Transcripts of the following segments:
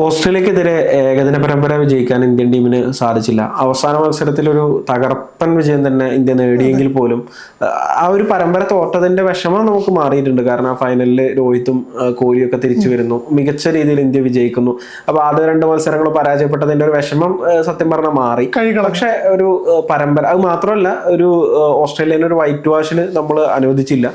ഓസ്ട്രേലിയക്കെതിരെ ഏകദിന പരമ്പര വിജയിക്കാൻ ഇന്ത്യൻ ടീമിന് സാധിച്ചില്ല. അവസാന മത്സരത്തിൽ ഒരു തകർപ്പൻ വിജയം തന്നെ ഇന്ത്യ നേടിയെങ്കിൽ പോലും ആ, ഒരു പരമ്പര തോറ്റതിന്റെ വിഷമം നമുക്ക് മാറിയിട്ടുണ്ട്. കാരണം ആ ഫൈനലിൽ രോഹിത്തും ആ, കോഹ്ലിയും ഒക്കെ തിരിച്ചു വരുന്നു. മികച്ച രീതിയിൽ ഇന്ത്യ വിജയിക്കുന്നു. അപ്പൊ ആദ്യ രണ്ട് മത്സരങ്ങൾ പരാജയപ്പെട്ടതിന്റെ ഒരു വിഷമം സത്യം പറഞ്ഞാൽ മാറി. പക്ഷെ ഒരു പരമ്പര അത് മാത്രമല്ല ഒരു ഓസ്ട്രേലിയൻ ഒരു വൈറ്റ് വാഷിന് നമ്മൾ അനുവദിച്ചില്ല.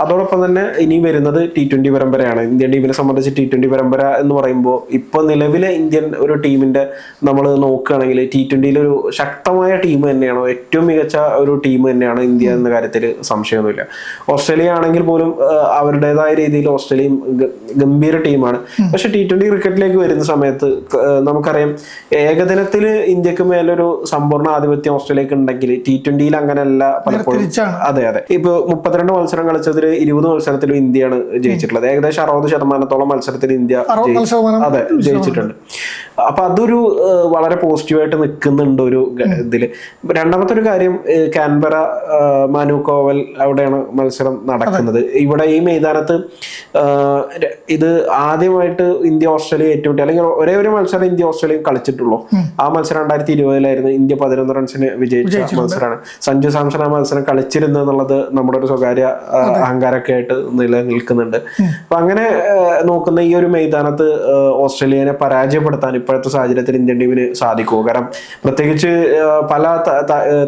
അതോടൊപ്പം തന്നെ ഇനി വരുന്നത് ടി ട്വന്റി പരമ്പരയാണ്. ഇന്ത്യൻ ടീമിനെ സംബന്ധിച്ച് ടി ട്വന്റി പരമ്പര എന്ന് പറയുമ്പോൾ ഇപ്പൊ നിലവിലെ ഇന്ത്യൻ ഒരു ടീമിന്റെ നമ്മൾ നോക്കുകയാണെങ്കിൽ ടി ട്വന്റിയിൽ ഒരു ശക്തമായ ടീം തന്നെയാണോ. ഏറ്റവും മികച്ച ഒരു ടീം തന്നെയാണ് ഇന്ത്യ എന്ന കാര്യത്തിൽ സംശയമൊന്നുമില്ല. ഓസ്ട്രേലിയ ആണെങ്കിൽ പോലും അവരുടേതായ രീതിയിൽ ഓസ്ട്രേലിയയും ഗംഭീര ടീമാണ്. പക്ഷെ ടി ട്വന്റി ക്രിക്കറ്റിലേക്ക് വരുന്ന സമയത്ത് നമുക്കറിയാം ഏകദിനത്തിൽ ഇന്ത്യയ്ക്ക് മേലൊരു സമ്പൂർണ ആധിപത്യം ഓസ്ട്രേലിയക്ക് ഉണ്ടെങ്കിൽ ടി ട്വന്റിയിൽ അങ്ങനെയല്ല പലപ്പോഴും അതെ അതെ. ഇപ്പൊ മുപ്പത്തിരണ്ട് മത്സരം കളിച്ചതിൽ ഇരുപത് മത്സരത്തിലും ഇന്ത്യയാണ് ജയിച്ചിട്ടുള്ളത്. ഏകദേശം അറുപത് ശതമാനത്തോളം മത്സരത്തിൽ ഇന്ത്യ അതെ ജയിച്ചിട്ടുണ്ട് അപ്പൊ അതൊരു വളരെ പോസിറ്റീവായിട്ട് നിൽക്കുന്നുണ്ട് ഒരു ഇതിൽ. രണ്ടാമത്തെ ഒരു കാര്യം കാൻബറ ഏഹ്, മനു കോവൽ അവിടെയാണ് മത്സരം നടക്കുന്നത്. ഇവിടെ ഈ മൈതാനത്ത് ഇത് ആദ്യമായിട്ട് ഇന്ത്യ ഓസ്ട്രേലിയ ഏറ്റുമുട്ടി അല്ലെങ്കിൽ ഒരേ ഒരു മത്സരം ഇന്ത്യ ഓസ്ട്രേലിയ കളിച്ചിട്ടുള്ളൂ. ആ മത്സരം രണ്ടായിരത്തി ഇരുപതിലായിരുന്നു ഇന്ത്യ പതിനൊന്ന് റൺസിന് വിജയിച്ച മത്സരമാണ്. സഞ്ജു സാംസൺ ആ മത്സരം കളിച്ചിരുന്നു എന്നുള്ളത് നമ്മുടെ ഒരു സ്വകാര്യ അഹങ്കാരമൊക്കെ ആയിട്ട് നിലനിൽക്കുന്നുണ്ട്. അപ്പൊ അങ്ങനെ നോക്കുന്ന ഈ ഒരു മൈതാനത്ത് ഓസ്ട്രേലിയനെ പരാജയപ്പെടുത്താൻ ഇപ്പോഴത്തെ സാഹചര്യത്തിൽ ഇന്ത്യൻ ടീമിന് സാധിക്കുമോ? കാരണം പ്രത്യേകിച്ച് പല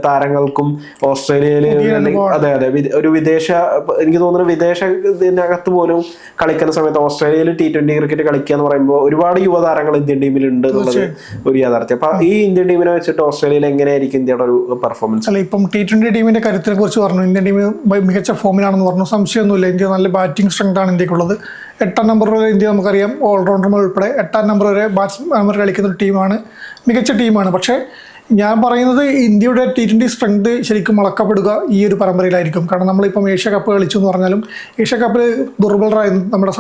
താരങ്ങൾക്കും ഓസ്ട്രേലിയയിൽ അതെ അതെ. ഒരു വിദേശ എനിക്ക് തോന്നുന്നു വിദേശ ഇതിനകത്ത് പോലും കളിക്കുന്ന സമയത്ത് ഓസ്ട്രേലിയയിൽ ടി ട്വന്റി ക്രിക്കറ്റ് കളിക്കുക എന്ന് പറയുമ്പോൾ ഒരുപാട് യുവതാരങ്ങൾ ഇന്ത്യൻ ടീമിൽ ഉണ്ട് എന്നുള്ളത് ഒരു യാഥാർത്ഥ്യം. അപ്പൊ ഈ ഇന്ത്യൻ ടീമിനെ വെച്ചിട്ട് ഓസ്ട്രേലിയയിൽ എങ്ങനെയായിരിക്കും ഇന്ത്യയുടെ ഒരു പെർഫോമൻസ് അല്ല ഇപ്പം ടി ട്വന്റി ടീമിന്റെ കരുത്തിനെ കുറിച്ച് പറഞ്ഞു. ഇന്ത്യൻ ടീം മികച്ച ഫോമിലാണെന്ന് പറഞ്ഞു. സംശയമൊന്നുമില്ല. ഇന്ത്യ നല്ല ബാറ്റിംഗ് സ്ട്രെങ്ത് ആണ് ഇന്ത്യക്കുള്ളത്. എട്ടാം നമ്പർ വരെ ഇന്ത്യ നമുക്കറിയാം. ഓൾറൗണ്ടർമാർ ഉൾപ്പെടെ എട്ടാം നമ്പർ വരെ ബാറ്റ്സ്മാൻമാർ കളിക്കുന്ന ഒരു ടീമാണ് മികച്ച ടീമാണ് പക്ഷേ ഞാൻ പറയുന്നത് ഇന്ത്യയുടെ ടി ട്വന്റി സ്ട്രെങ്ത് ശരിക്കും മുളക്കപ്പെടുക ഈ ഒരു പരമ്പരയിലായിരിക്കും. കാരണം നമ്മളിപ്പം ഏഷ്യ കപ്പ് കളിച്ചു എന്ന് പറഞ്ഞാലും ഏഷ്യ കപ്പിൽ ദുർബലരായ നമ്മുടെ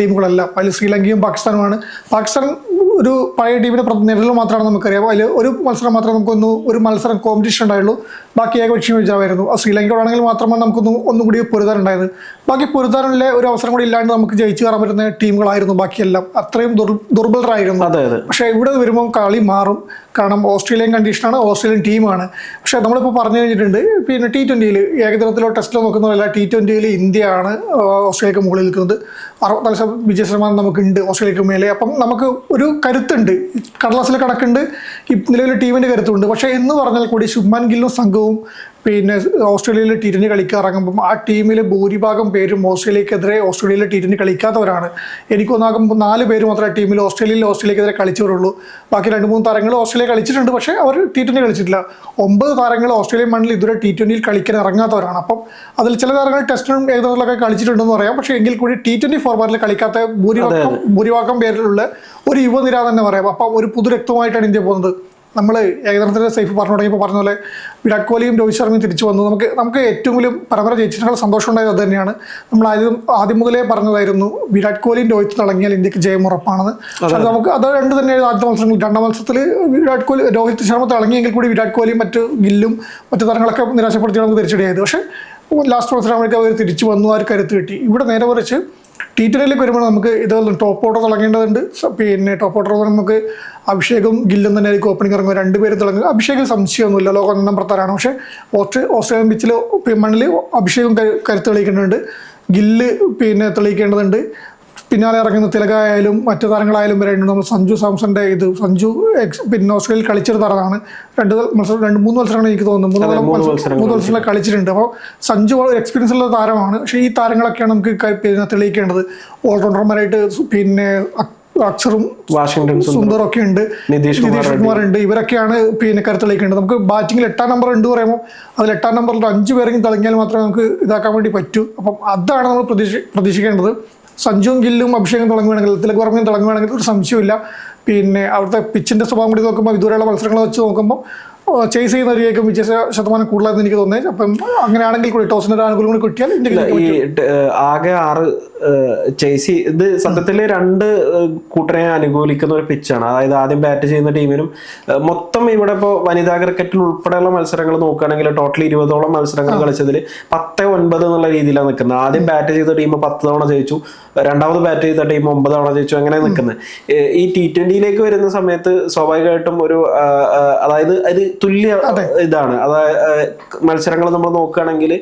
ടീമുകളല്ല അതിൽ ശ്രീലങ്കയും പാകിസ്ഥാനുമാണ്. പാകിസ്ഥാൻ ഒരു പഴയ ടീമിന്റെ പ്രതിനിധികൾ മാത്രമാണ് നമുക്കറിയാം. അതിൽ ഒരു മത്സരം മാത്രമേ നമുക്കൊന്ന് ഒരു മത്സരം കോമ്പറ്റീഷൻ ഉണ്ടായുള്ളൂ. ബാക്കി ഏകപക്ഷീയ വിജയമായിരുന്നു ആ ശ്രീലങ്കയോടാണെങ്കിൽ മാത്രമാണ് നമുക്കൊന്ന് ഒന്നും കൂടി പൊരുതാനുണ്ടായത് ബാക്കി പൊരുതാനുള്ള ഒരു അവസരം കൂടി ഇല്ലാണ്ട് നമുക്ക് ജയിച്ചു കയറാൻ പറ്റുന്ന ടീമുകളായിരുന്നു ബാക്കിയെല്ലാം. അത്രയും ദുർ- ദുർബലരായിരുന്നു. അതെ അതെ. പക്ഷേ ഇവിടെ വരുമ്പോൾ കളി മാറും. കാരണം ഓസ്ട്രേലിയൻ കണ്ടീഷനാണ് ഓസ്ട്രേലിയൻ ടീമാണ് പക്ഷേ നമ്മളിപ്പോൾ പറഞ്ഞു കഴിഞ്ഞിട്ടുണ്ട് പിന്നെ ടി ട്വന്റിയിൽ ഏകദിനത്തിലോ ടെസ്റ്റിലോ നോക്കുന്നതല്ല ടി ട്വന്റിയിൽ ഇന്ത്യയാണ് ഓസ്ട്രേലിയക്ക് മുകളിൽ നിൽക്കുന്നത്. അറുപത്തിനാല് വിജയ ശതമാനം നമുക്കുണ്ട് ഓസ്ട്രേലിയക്ക് മേലെ. അപ്പം നമുക്ക് ഒരു കരുത്തുണ്ട്. കടലാസിലെ കണക്കുണ്ട്. നിലവിലെ ടീമിന്റെ കരുത്തുണ്ട്. പക്ഷേ എന്ന് പറഞ്ഞാൽ കൂടി ശുഭ്മാൻ ഗില്ലും സംഘവും പിന്നെ ഓസ്ട്രേലിയയിൽ ടി ട്വന്റി കളിക്കാൻ ഇറങ്ങുമ്പം ആ ടീമിലെ ഭൂരിഭാഗം പേരും ഓസ്ട്രേലിയക്കെതിരെ ഓസ്ട്രേലിയയിൽ ടി ട്വന്റി കളിക്കാത്തവരാണ്. എനിക്കൊന്നാകുമ്പോൾ നാല് പേര് മാത്രമേ ടീമിൽ ഓസ്ട്രേലിയയിൽ ഓസ്ട്രേലിയക്കെതിരെ കളിച്ചവരുള്ളൂ ബാക്കി രണ്ട് മൂന്ന് താരങ്ങൾ ഓസ്ട്രേലിയ കളിച്ചിട്ടുണ്ട്. പക്ഷേ അവർ ടി ട്വന്റി കളിച്ചിട്ടില്ല. ഒമ്പത് താരങ്ങൾ ഓസ്ട്രേലിയൻ മണ്ണിൽ ഇതുവരെ ടി ട്വന്റിയിൽ കളിക്കാൻ ഇറങ്ങാത്തവരാണ്. അപ്പം അതിൽ ചില താരങ്ങൾ ടെസ്റ്റിനും ഏകദിനത്തിലൊക്കെ കളിച്ചിട്ടുണ്ടെന്ന് പറയാം. പക്ഷേ എങ്കിൽ കൂടി ടി ട്വന്റി ഫോർമാറ്റിൽ കളിക്കാത്ത ഭൂരിഭാഗം ഭൂരിഭാഗം പേരിലുള്ള ഒരു യുവനിര തന്നെ പറയാം. അപ്പം ഒരു പുതുരക്തമായിട്ടാണ് ഇന്ത്യ പോകുന്നത്. നമ്മൾ ഏകദിനത്തിന്റെ സേഫ് പറഞ്ഞു തുടങ്ങിയപ്പോൾ പറഞ്ഞ പോലെ വിരാട് കോഹ്ലിയും രോഹിത് ശർമ്മയും തിരിച്ചു വന്നു. നമുക്ക് നമുക്ക് ഏറ്റവും വലിയ പരമ്പര ജയിച്ചിട്ടുള്ള സന്തോഷം ഉണ്ടായത് അത് തന്നെയാണ്. നമ്മൾ ആദ്യം ആദ്യം മുതലേ പറഞ്ഞതായിരുന്നു വിരാട് കോഹ്ലിയും രോഹിത് തുടങ്ങിയാൽ ഇന്ത്യയ്ക്ക് ജയം ഉറപ്പാണെന്ന്. അത് നമുക്ക് അത് രണ്ട് തന്നെയായിരുന്നു ആദ്യത്തെ മത്സരങ്ങൾ. രണ്ടാം മത്സരത്തിൽ വിരാട് കോഹ്ലി രോഹിത് ശർമ്മ തിളങ്ങിയെങ്കിൽ കൂടി വിരാട് കോഹ്ലിയും മറ്റ് ഗില്ലും മറ്റു താരങ്ങളൊക്കെ നിരാശപ്പെടുത്തി നമുക്ക് തിരിച്ചടിയായത്. പക്ഷേ ലാസ്റ്റ് മത്സരം മത്സരമായിട്ട് അവർ തിരിച്ചു വന്നു ആ ഒരു കരുത്ത് കിട്ടി. ഇവിടെ നേരെ മറിച്ച് ടി ട്വന്റിയിലേക്ക് വരുമ്പോൾ നമുക്ക് ഇത് ടോപ്പ് ഓർഡർ തുടങ്ങേണ്ടതുണ്ട് പിന്നെ ടോപ്പ് ഓർഡർ നമുക്ക് അഭിഷേകും ഗില്ലും തന്നെ ആയിരിക്കും ഓപ്പണിംഗ് ഇറങ്ങുക. രണ്ടുപേരും തുടങ്ങും അഭിഷേകം സംശയമൊന്നുമില്ല. ലോക ഒന്നാം നമ്പർത്താരാണ് പക്ഷേ ഓസ്ട്രേ ഓസ്ട്രേലിയൻ പിച്ചിൽ മണ്ണിൽ അഭിഷേകം കരു- കരുത്ത് തെളിയിക്കേണ്ടതുണ്ട്. ഗില്ല് പിന്നെ തെളിയിക്കേണ്ടതുണ്ട്. പിന്നാലെ ഇറങ്ങുന്ന തിലകായാലും മറ്റു താരങ്ങളായാലും വരെയുണ്ട് നമ്മൾ സഞ്ജു സാംസന്റെ ഇത് സഞ്ജു എക്സ് പിന്നെ ഓസ്ട്രേലിയയിൽ കളിച്ചൊരു താരമാണ്. രണ്ട് മത്സരം രണ്ട് മൂന്ന് മത്സരമാണ് എനിക്ക് തോന്നുന്നു മൂന്ന് മൂന്ന് മത്സരം മത്സരങ്ങൾ മൂന്ന് മത്സരങ്ങൾ കളിച്ചിട്ടുണ്ട്. അപ്പോൾ സഞ്ജു എക്സ്പീരിയൻസ് ഉള്ള താരമാണ്. പക്ഷേ ഈ താരങ്ങളൊക്കെയാണ് നമുക്ക് പിന്നെ തെളിയിക്കേണ്ടത്. ഓൾറൗണ്ടർമാരായിട്ട് പിന്നെ അക്- അക്സറും വാഷിംഗ്ടൺ സുന്ദറൊക്കെ ഒക്കെ ഉണ്ട്. നിതീഷ് കുമാർ ഉണ്ട് ഇവരൊക്കെയാണ് പിന്നെ കരുത്തളിക്കേണ്ടത് നമുക്ക് ബാറ്റിംഗിൽ എട്ടാം നമ്പർ ഉണ്ട് പറയുമ്പോൾ അതിൽ എട്ടാം നമ്പറിൽ അഞ്ച് പേരെങ്കിലും തിളങ്ങിയാൽ മാത്രമേ നമുക്ക് ഇതാക്കാൻ വേണ്ടി പറ്റൂ. അപ്പം അതാണ് നമ്മൾ പ്രതീക്ഷ പ്രതീക്ഷിക്കേണ്ടത്. സഞ്ജുവും ഗില്ലും അഭിഷേകം തുടങ്ങുകയാണെങ്കിൽ തിലക് വർമ്മയും തുടങ്ങുകയാണെങ്കിൽ ഒരു സംശയമില്ല പിന്നെ അവിടുത്തെ പിച്ചിന്റെ സ്വഭാവം കൂടി നോക്കുമ്പോൾ ഇതുവരെയുള്ള മത്സരങ്ങൾ വെച്ച് നോക്കുമ്പോൾ ചേസ് ചെയ്യുന്ന ചെയ്യുന്നവരിലേക്കും വിജയ ശതമാനം കൂടുതലാണെന്ന് എനിക്ക് തോന്നുന്നത് അപ്പം അങ്ങനെയാണെങ്കിൽ കൂടി ടോസിന് ഒരു ആനുകൂല്യം കൂടി കിട്ടിയാൽ ഈ ആകെ ആറ് ചേസി ഇത് സത്യത്തിൽ രണ്ട് കൂട്ടരെ അനുകൂലിക്കുന്ന ഒരു പിച്ചാണ് അതായത് ആദ്യം ബാറ്റ് ചെയ്യുന്ന ടീമിനും മൊത്തം ഇവിടെ ഇപ്പോൾ വനിതാ ക്രിക്കറ്റിൽ ഉൾപ്പെടെയുള്ള മത്സരങ്ങൾ നോക്കുകയാണെങ്കിൽ ടോട്ടൽ ഇരുപതോളം മത്സരങ്ങൾ കളിച്ചതിൽ പത്ത് ഒൻപത് എന്നുള്ള രീതിയിലാണ് നിൽക്കുന്നത്. ആദ്യം ബാറ്റ് ചെയ്ത ടീം പത്ത് തവണ ജയിച്ചു രണ്ടാമത് ബാറ്റ് ചെയ്ത ടീം ഒമ്പത് തവണ ജയിച്ചു അങ്ങനെ നിൽക്കുന്നത്. ഈ ടി ട്വന്റിയിലേക്ക് വരുന്ന സമയത്ത് സ്വാഭാവികമായിട്ടും ഒരു അതായത് അത് തുല്യ ഇതാണ്. അതായത് മത്സരങ്ങൾ നമ്മൾ നോക്കുകയാണെങ്കിൽ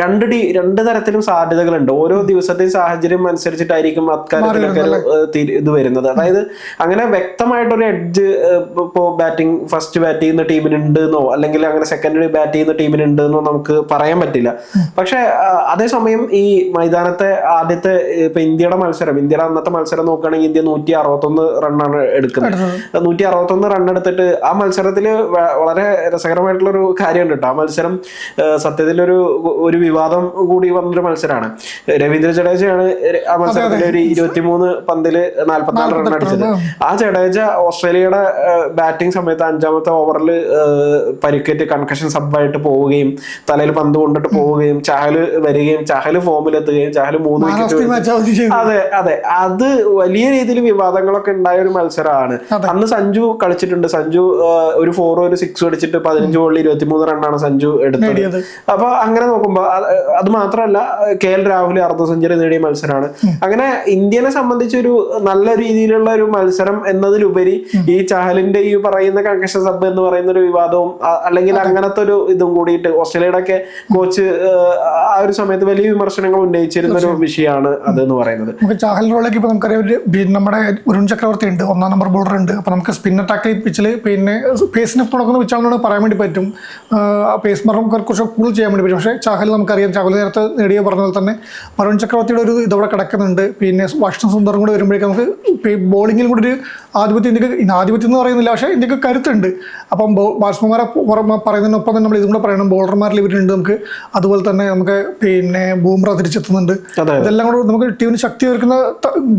രണ്ട് ടീ രണ്ട് തരത്തിലും സാധ്യതകളുണ്ട്. ഓരോ ദിവസത്തെയും സാഹചര്യം അനുസരിച്ചിട്ടായിരിക്കും അക്കാര്യത്തിലൊക്കെ ഇത് വരുന്നത്. അതായത് അങ്ങനെ വ്യക്തമായിട്ടൊരു എഡ്ജ് ഇപ്പോൾ ബാറ്റിംഗ് ഫസ്റ്റ് ബാറ്റ് ചെയ്യുന്ന ടീമിനുണ്ട് എന്നോ അല്ലെങ്കിൽ അങ്ങനെ സെക്കൻഡ് ബാറ്റ് ചെയ്യുന്ന ടീമിനുണ്ട് എന്നോ നമുക്ക് പറയാൻ പറ്റില്ല. പക്ഷെ അതേസമയം ഈ മൈതാനത്തെ ആദ്യത്തെ ഇപ്പൊ ഇന്ത്യയുടെ മത്സരം ഇന്ത്യയുടെ അന്നത്തെ മത്സരം നോക്കുകയാണെങ്കിൽ ഇന്ത്യ നൂറ്റി അറുപത്തൊന്ന് റണ്ണാണ് എടുക്കുന്നത്. നൂറ്റി അറുപത്തൊന്ന് റൺ എടുത്തിട്ട് ആ മത്സരത്തിൽ വളരെ രസകരമായിട്ടുള്ളൊരു കാര്യമുണ്ട് കേട്ടോ ആ മത്സരം സത്യത്തിൽ ഒരു ഒരു വിവാദം കൂടി വന്നൊരു മത്സരമാണ് രവീന്ദ്ര ജഡേജയാണ് ആ മത്സരത്തിൽ ഒരു ഇരുപത്തിമൂന്ന് പന്തിൽ നാല്പത്തിനാല് റൺ അടിച്ചത്. ആ. ജഡേജ ഓസ്ട്രേലിയയുടെ ബാറ്റിംഗ് സമയത്ത് അഞ്ചാമത്തെ ഓവറിൽ പരിക്കേറ്റ് കൺകഷൻ സബായിട്ട് പോവുകയും തലയിൽ പന്ത് കൊണ്ടിട്ട് പോവുകയും ചഹൽ വരികയും ചഹൽ ഫോമിലെത്തുകയും ചഹൽ മൂന്ന് വിക്കറ്റ് അതെ അതെ. അത് വലിയ രീതിയിൽ വിവാദങ്ങളൊക്കെ ഉണ്ടായ ഒരു മത്സരമാണ് അന്ന് സഞ്ജു കളിച്ചിട്ടുണ്ട്. സഞ്ജു ഒരു ഫോറും ഒരു സിക്സും അടിച്ചിട്ട് പതിനഞ്ച് ബോളിൽ ഇരുപത്തി മൂന്ന് റണ്ണാണ് സഞ്ജു എടുത്തത്. അപ്പൊ അങ്ങനെ നോക്കുമ്പോ അത് മാത്രമല്ല കെ എൽ രാഹുൽ അർദ്ധ സെഞ്ചുറി നേടിയ മത്സരമാണ്. അങ്ങനെ ഇന്ത്യനെ സംബന്ധിച്ച് ഒരു നല്ല രീതിയിലുള്ള ഒരു മത്സരം എന്നതിലുപരി ഈ ചഹലിന്റെ ഈ പറയുന്ന കങ്കഷൻ സബ് എന്ന് പറയുന്ന ഒരു വിവാദവും അല്ലെങ്കിൽ അങ്ങനത്തെ ഒരു ഇതും കൂടിയിട്ട് ഓസ്ട്രേലിയയുടെ ഒക്കെ കോച്ച് ആ ഒരു സമയത്ത് വലിയ വിമർശനങ്ങൾ ഉന്നയിച്ചിരുന്ന ഒരു വിഷയമാണ് അതെന്ന് പറയുന്നത്. ചാഹൽ ഇപ്പോൾ നമുക്കറിയാം നമ്മുടെ ഉരുൺ ചക്രവർത്തി ഉണ്ട് ഒന്നാം നമ്പർ ബോളർ ഉണ്ട്. അപ്പൊ നമുക്ക് സ്പിന്നർ അറ്റാക്ക് പിച്ചിൽ പിന്നെ പേസിനെ തുടക്കുന്ന പിച്ചാണെന്ന് പറയാൻ വേണ്ടി പറ്റും. പേസ് മറം കുറച്ച് കൂടുതൽ ചെയ്യാൻ വേണ്ടി പറ്റും. പക്ഷേ ചാഹൽ നമുക്കറിയാം ചാഹൽ നേരത്തെ നേടിയ പറഞ്ഞ പോലെ തന്നെ വരുൺ ചക്രവർത്തിയുടെ ഒരു ഇതവിടെ കിടക്കുന്നുണ്ട്. പിന്നെ വാഷിംഗ് സുന്ദറും കൂടെ വരുമ്പോഴേക്കും നമുക്ക് ബോളിങ്ങിൽ കൂടി ഒരു ആധിപത്യം ഇന്ത്യയ്ക്ക് ആധിപത്യം എന്ന് പറയുന്നില്ല പക്ഷേ ഇന്ത്യയ്ക്ക് കരുത്തുണ്ട്. അപ്പം ബാറ്റ്സ്മാൻമാരെ പറയുന്നതിനൊപ്പം തന്നെ നമ്മൾ ഇതും കൂടെ പറയണം. ബോളർമാരിൽ ഇവരുണ്ട് നമുക്ക്. അതുപോലെ തന്നെ നമുക്ക് പിന്നെ ബൂമ്ര തിരിച്ചെത്തുന്നുണ്ട്. ഇതെല്ലാം കൂടെ നമുക്ക് ടീമിന് ശക്തി ഒരുക്കുന്ന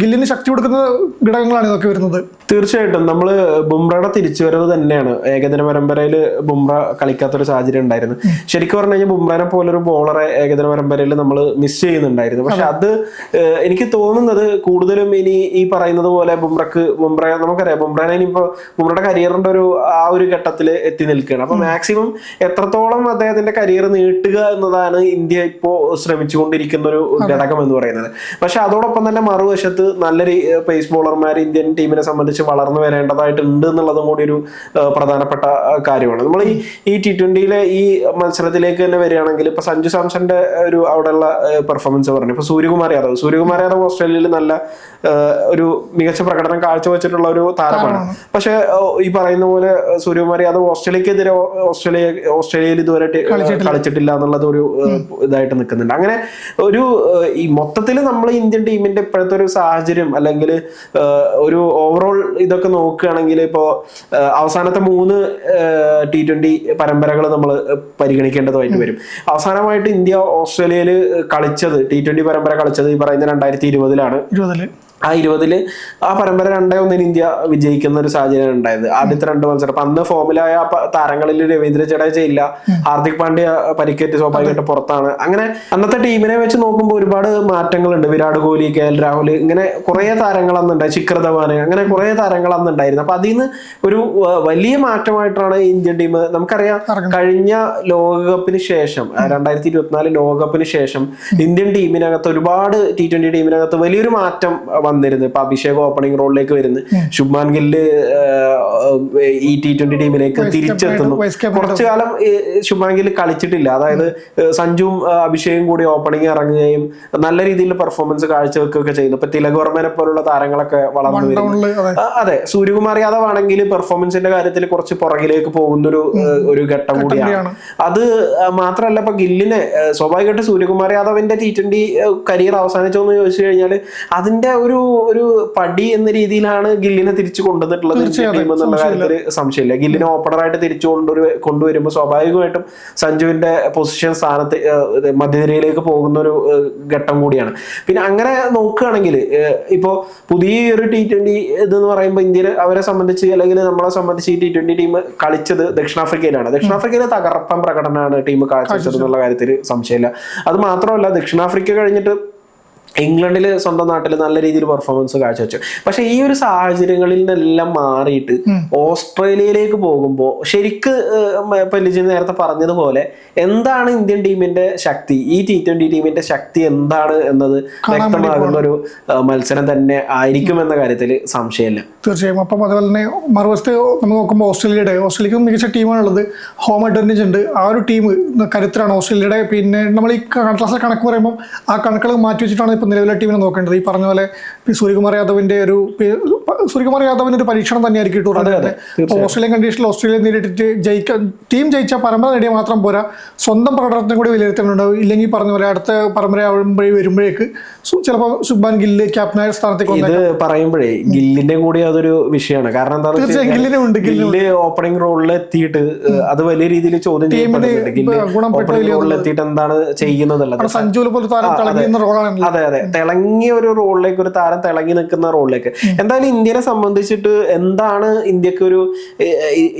ഗില്ലിന് ശക്തി കൊടുക്കുന്ന ഘടകങ്ങളാണ് ഇതൊക്കെ വരുന്നത്. തീർച്ചയായിട്ടും. നമ്മൾ ബുംറയുടെ തിരിച്ചുവരവ് തന്നെയാണ്. ഏകദിന പരമ്പരയിൽ ബുംറ കളിക്കാത്തൊരു സാഹചര്യം ഉണ്ടായിരുന്നു. ശരിക്കും പറഞ്ഞു കഴിഞ്ഞാൽ ബുംറനെ പോലൊരു ബോളറെ ഏകദിന പരമ്പരയിൽ നമ്മൾ മിസ് ചെയ്യുന്നുണ്ടായിരുന്നു. പക്ഷെ അത്. എനിക്ക് തോന്നുന്നത് കൂടുതലും ഇനി ഈ പറയുന്നത് പോലെ ബുംറക്ക് ബുംറ നമുക്കറിയാം ബുംറനെ ഇനിയിപ്പോ ബുംറയുടെ കരിയറിന്റെ ഒരു ആ ഒരു ഘട്ടത്തിൽ എത്തി നിൽക്കുകയാണ്. അപ്പൊ മാക്സിമം എത്രത്തോളം അദ്ദേഹത്തിന്റെ കരിയർ നീട്ടുക എന്നതാണ് ഇന്ത്യ ഇപ്പോ ശ്രമിച്ചുകൊണ്ടിരിക്കുന്ന ഒരു ഘടകം എന്ന് പറയുന്നത്. പക്ഷെ അതോടൊപ്പം തന്നെ മറുവശത്ത് നല്ല പേസ് ബോളർമാർ ഇന്ത്യൻ ടീമിനെ സംബന്ധിച്ച് വളർന്നു വരേണ്ടതായിട്ടുണ്ട് എന്നുള്ളതും കൂടി ഒരു പ്രധാനപ്പെട്ട കാര്യമാണ്. നമ്മൾ ഈ ഈ ടി ട്വന്റിയിലെ ഈ മത്സരത്തിലേക്ക് തന്നെ വരികയാണെങ്കിൽ ഇപ്പൊ സഞ്ജു സാംസന്റെ ഒരു അവിടെയുള്ള പെർഫോമൻസ് പറഞ്ഞു. ഇപ്പൊ സൂര്യകുമാർ യാദവ്. സൂര്യകുമാർ യാദവ് ഓസ്ട്രേലിയയിൽ നല്ല ഒരു മികച്ച പ്രകടനം കാഴ്ചവെച്ചിട്ടുള്ള ഒരു താരമാണ്. പക്ഷെ ഈ പറയുന്ന പോലെ സൂര്യകുമാർ യാദവ് ഓസ്ട്രേലിയക്കെതിരെ ഓസ്ട്രേലിയ ഓസ്ട്രേലിയയിൽ ഇതുവരെ കളിച്ചിട്ടില്ല. എന്നുള്ളത് ഒരു ഇതായിട്ട് നിൽക്കുന്നുണ്ട്. അങ്ങനെ ഒരു ഈ മൊത്തത്തിൽ നമ്മൾ ഇന്ത്യൻ ടീമിന്റെ ഇപ്പോഴത്തെ ഒരു സാഹചര്യം അല്ലെങ്കിൽ ഒരു ഓവറോൾ ഇതൊക്കെ നോക്കുകയാണെങ്കിൽ ഇപ്പോ അവസാനത്തെ മൂന്ന് ടി ട്വന്റി പരമ്പരകൾ നമ്മൾ പരിഗണിക്കേണ്ടതായിട്ട് വരും. അവസാനമായിട്ട് ഇന്ത്യ ഓസ്ട്രേലിയയിൽ കളിച്ചത് ടി ട്വന്റി പരമ്പര കളിച്ചത് ഈ പറയുന്ന രണ്ടായിരത്തി ഇരുപതിലാണ്. ഇരുപതിൽ. ആ ഇരുപതിൽ ആ പരമ്പര രണ്ടേ ഒന്നിന് ഇന്ത്യ വിജയിക്കുന്ന ഒരു സാഹചര്യം ഉണ്ടായത്. ആദ്യത്തെ രണ്ട് മത്സരം. അപ്പൊ അന്ന് ഫോമിലായ താരങ്ങളിൽ രവീന്ദ്ര ജഡേജ ഇല്ല. ഹാർദിക് പാണ്ഡ്യ പരിക്കേറ്റ് സ്വാഭാവികമായിട്ട് പുറത്താണ്. അങ്ങനെ അന്നത്തെ ടീമിനെ വെച്ച് നോക്കുമ്പോൾ ഒരുപാട് മാറ്റങ്ങളുണ്ട്. വിരാട് കോഹ്ലി കെ എൽ രാഹുൽ ഇങ്ങനെ കുറെ താരങ്ങൾ അന്നുണ്ടായി. ശിഖർ ധവാന് അങ്ങനെ കുറെ താരങ്ങൾ അന്നുണ്ടായിരുന്നു. അപ്പൊ അതിൽ നിന്ന് ഒരു വലിയ മാറ്റമായിട്ടാണ് ഇന്ത്യൻ ടീം നമുക്കറിയാം കഴിഞ്ഞ ലോകകപ്പിന് ശേഷം രണ്ടായിരത്തി ഇരുപത്തിനാല് ലോകകപ്പിന് ശേഷം ഇന്ത്യൻ ടീമിനകത്ത് ഒരുപാട് ടി ട്വന്റി ടീമിനകത്ത് വലിയൊരു മാറ്റം വന്നിരുന്നു. ഇപ്പൊ അഭിഷേക് ഓപ്പണിംഗ് റോളിലേക്ക് വരുന്നു. ശുഭ്മാൻ ഗില്ല് ഈ ടി ട്വന്റി ടീമിലേക്ക് തിരിച്ചെത്തുന്നു. കുറച്ചു കാലം ശുഭ്മാൻ ഗില്ല് കളിച്ചിട്ടില്ല. അതായത് സഞ്ജുവും അഭിഷേകും കൂടി ഓപ്പണിംഗ് ഇറങ്ങുകയും നല്ല രീതിയിൽ പെർഫോമൻസ് കാഴ്ചവെക്കുകയൊക്കെ ചെയ്യുന്നു. ഇപ്പൊ തിലക് വർമ്മനെ പോലുള്ള താരങ്ങളൊക്കെ വളർന്നു വരുന്നു. അതെ. സൂര്യകുമാർ യാദവ് ആണെങ്കിൽ പെർഫോമൻസിന്റെ കാര്യത്തിൽ കുറച്ച് പുറകിലേക്ക് പോകുന്ന ഒരു ഒരു ഘട്ടം കൂടിയാണ്. അത് മാത്രല്ല മാത്രമല്ല ഇപ്പൊ ഗില്ലിനെ സ്വാഭാവികമായിട്ട് സൂര്യകുമാർ യാദവിന്റെ ടി ട്വന്റി കരിയർ അവസാനിച്ചോ എന്ന് ചോദിച്ചു കഴിഞ്ഞാൽ അതിന്റെ ഒരു ഒരു പടി എന്ന രീതിയിലാണ് ഗില്ലിനെ തിരിച്ചു കൊണ്ടുവന്നിട്ടുള്ളത് എന്നുള്ള കാര്യത്തിൽ സംശയമില്ല. ഗില്ലിനെ ഓപ്പണറായിട്ട് തിരിച്ചു കൊണ്ടുവരു കൊണ്ടുവരുമ്പോൾ സ്വാഭാവികമായിട്ടും സഞ്ജുവിന്റെ പൊസിഷൻ സ്ഥാനത്ത് മധ്യനിരയിലേക്ക് പോകുന്ന ഒരു ഘട്ടം കൂടിയാണ്. പിന്നെ അങ്ങനെ നോക്കുകയാണെങ്കിൽ ഇപ്പോൾ പുതിയ ഒരു ടി ട്വന്റി ഇതെന്ന് പറയുമ്പോൾ ഇന്ത്യയിൽ അവരെ സംബന്ധിച്ച് അല്ലെങ്കിൽ നമ്മളെ സംബന്ധിച്ച് ഈ ടി ട്വന്റി ടീം കളിച്ചത് ദക്ഷിണാഫ്രിക്കയിലാണ്. ദക്ഷിണാഫ്രിക്കയിലെ തകർപ്പൻ പ്രകടനമാണ് ടീം കാഴ്ചവെച്ചത് എന്നുള്ള കാര്യത്തിൽ സംശയമില്ല. അത് മാത്രമല്ല ദക്ഷിണാഫ്രിക്ക കഴിഞ്ഞിട്ട് ഇംഗ്ലണ്ടിൽ സ്വന്തം നാട്ടിൽ നല്ല രീതിയിൽ പെർഫോമൻസ് കാഴ്ചവെച്ചു. പക്ഷെ ഈ ഒരു സാഹചര്യങ്ങളിൽ നിന്നെല്ലാം മാറിയിട്ട് ഓസ്ട്രേലിയയിലേക്ക് പോകുമ്പോൾ ശരിക്ക് ലിജിൻ നേരത്തെ പറഞ്ഞതുപോലെ എന്താണ് ഇന്ത്യൻ ടീമിന്റെ ശക്തി? ഈ ടി ട്വന്റി ടീമിന്റെ ശക്തി എന്താണ് എന്നത് വ്യക്തമാകുന്ന ഒരു മത്സരം തന്നെ ആയിരിക്കും എന്ന കാര്യത്തിൽ സംശയമില്ല. തീർച്ചയായും. അപ്പം അതുപോലെ തന്നെ മറുവശത്ത് നമ്മൾ നോക്കുമ്പോൾ ഓസ്ട്രേലിയയുടെ ഓസ്ട്രേലിയക്ക് മികച്ച ടീമാണുള്ളത്. ഹോം അഡ്വാന്റേജ് ഉണ്ട്. ആ ഒരു ടീം കരുത്തരാണ് ഓസ്ട്രേലിയയുടെ. പിന്നെ നമ്മൾ ഈ കണക്ക് പറയുമ്പോൾ ആ കണക്കുകൾ മാറ്റി വെച്ചിട്ടാണ് ഇപ്പോൾ നിലവിലെ ടീമിനെ നോക്കേണ്ടത് ഈ പറഞ്ഞ പോലെ സൂര്യകുമാർ യാദവിന്റെ ഒരു സൂര്യകുമാർ യാദവിന്റെ ഒരു പരീക്ഷണം തന്നെയായിരിക്കും ടൂർണമെന്റ് ഓസ്ട്രേലിയൻ കണ്ടീഷനിൽ ഓസ്ട്രേലിയ നേരിട്ടിട്ട് ജയിക്കാൻ ടീം ജയിച്ച പരമ്പര നേടിയ മാത്രം പോരാ. സ്വന്തം പ്രകടനത്തിന് കൂടി വിലയിരുത്തേണ്ടതുണ്ടാവും ഇല്ലെങ്കിൽ പറഞ്ഞ പോലെ അടുത്ത പരമ്പര ആവുമ്പോഴേ വരുമ്പോഴേക്ക് ചിലപ്പോൾ സുബാൻ ഗില്ല് ക്യാപ്റ്റനായ സ്ഥാനത്തേക്ക് ഇത് പറയുമ്പോഴേ ഗില്ലിന്റെ കൂടി അതൊരു വിഷയമാണ്. കാരണം എന്താ തീർച്ചയായും ഗില്ലിനും ഉണ്ട് ഗില്ല് ഓപ്പണിംഗ് റോളിൽ എത്തിയിട്ട് അത് വലിയ രീതിയിൽ ചോദ്യം ചെയ്യപ്പെടുന്നുണ്ട് ഗില്ല് ഓപ്പണിംഗ് റോളിൽ എത്തിയിട്ട് എന്താണ് ചെയ്യുന്നത് സഞ്ജു സഞ്ജുവിൽ പോലെ താരം കളഞ്ഞിരുന്ന റോളാണല്ലോ അതെ. അതെ തിളങ്ങിയ ഒരു റോളിലേക്ക് ഒരു താരം തിളങ്ങി നിൽക്കുന്ന റോളിലേക്ക്. എന്തായാലും ഇന്ത്യനെ സംബന്ധിച്ചിട്ട് എന്താണ് ഇന്ത്യയ്ക്ക് ഒരു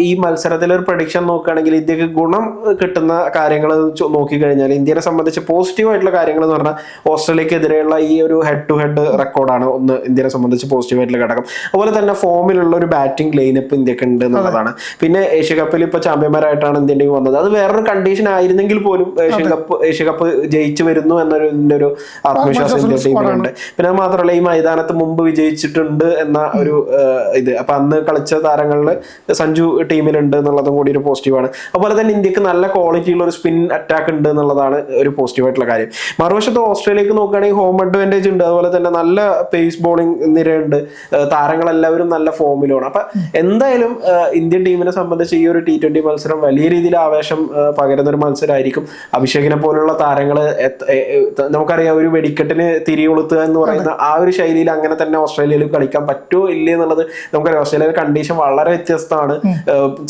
ഈ- മത്സരത്തിൽ ഒരു പ്രഡിക്ഷൻ നോക്കുകയാണെങ്കിൽ ഇന്ത്യയ്ക്ക് ഗുണം കിട്ടുന്ന കാര്യങ്ങൾ നോക്കിക്കഴിഞ്ഞാൽ ഇന്ത്യനെ സംബന്ധിച്ച് പോസിറ്റീവ് ആയിട്ടുള്ള കാര്യങ്ങൾ എന്ന് പറഞ്ഞാൽ ഓസ്ട്രേലിയക്കെതിരെയുള്ള ഈ ഒരു ഹെഡ് ടു ഹെഡ് റെക്കോർഡാണ് ഒന്ന് ഇന്ത്യനെ സംബന്ധിച്ച് പോസിറ്റീവ് ആയിട്ടുള്ള ഘടകം. അതുപോലെ തന്നെ ഫോമിലുള്ള ഒരു ബാറ്റിംഗ് ലൈനപ്പ് ഇന്ത്യയ്ക്ക് ഉണ്ട് എന്നുള്ളതാണ്. പിന്നെ ഏഷ്യ കപ്പിൽ ഇപ്പൊ ചാമ്പ്യന്മാരായിട്ടാണ് ഇന്ത്യൻ ടീം വന്നത്. അത് വേറൊരു കണ്ടീഷൻ ആയിരുന്നെങ്കിൽ പോലും ഏഷ്യ കപ്പ് ഏഷ്യ കപ്പ് ജയിച്ചു വരുന്നു എന്നൊരു ഒരു ആത്മവിശ്വാസം ഇന്ത്യൻ ടീമിലുണ്ട് പിന്നെ അത് മാത്രമല്ല ഈ മൈതാനത്ത് മുമ്പ് വിജയിച്ചിട്ടുണ്ട് എന്ന ഒരു ഇത്. അപ്പൊ അന്ന് കളിച്ച താരങ്ങളിൽ സഞ്ജു ടീമിലുണ്ട് എന്നുള്ളതും കൂടി ഒരു പോസിറ്റീവാണ് അതുപോലെ തന്നെ ഇന്ത്യയ്ക്ക് നല്ല ക്വാളിറ്റിയുള്ള ഒരു സ്പിൻ അറ്റാക്ക് ഉണ്ട് എന്നുള്ളതാണ് ഒരു പോസിറ്റീവ് ആയിട്ടുള്ള കാര്യം. മറുവശത്ത് ഓസ്ട്രേലിയക്ക് നോക്കുകയാണെങ്കിൽ ഹോം അഡ്വാന്റേജ് ഉണ്ട്. അതുപോലെ തന്നെ നല്ല പേസ് ബോളിംഗ് നിരയുണ്ട്. താരങ്ങളെല്ലാവരും നല്ല ഫോമിലാണ് അപ്പൊ എന്തായാലും ഇന്ത്യൻ ടീമിനെ സംബന്ധിച്ച് ഈ ഒരു ടി ട്വന്റി മത്സരം വലിയ രീതിയിൽ ആവേശം പകരുന്ന ഒരു മത്സരമായിരിക്കും. അഭിഷേകിനെ പോലുള്ള താരങ്ങൾ നമുക്കറിയാം ഒരു വെടിക്കെട്ടിന് തിരികൊളുത്തുക എന്ന് പറയുന്ന ആ ഒരു ശൈലിയിൽ അങ്ങനെ തന്നെ ഓസ്ട്രേലിയയിൽ കളിക്കാൻ പറ്റുമോ ഇല്ലേ എന്നുള്ളത് നമുക്കറിയാം ഓസ്ട്രേലിയയിലെ കണ്ടീഷൻ വളരെ വ്യത്യസ്തമാണ്.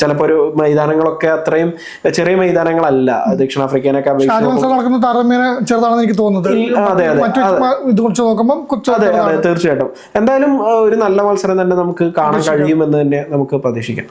ചിലപ്പോൾ ഒരു മൈതാനങ്ങളൊക്കെ അത്രയും ചെറിയ മൈതാനങ്ങളല്ല ദക്ഷിണാഫ്രിക്കനൊക്കെ ചെറുതാണെന്ന് എനിക്ക് തോന്നുന്നത്. അതെ, അതെ, തീർച്ചയായിട്ടും. എന്തായാലും ഒരു നല്ല മത്സരം തന്നെ നമുക്ക് കാണാൻ കഴിയുമെന്ന് തന്നെ നമുക്ക് പ്രതീക്ഷിക്കാം.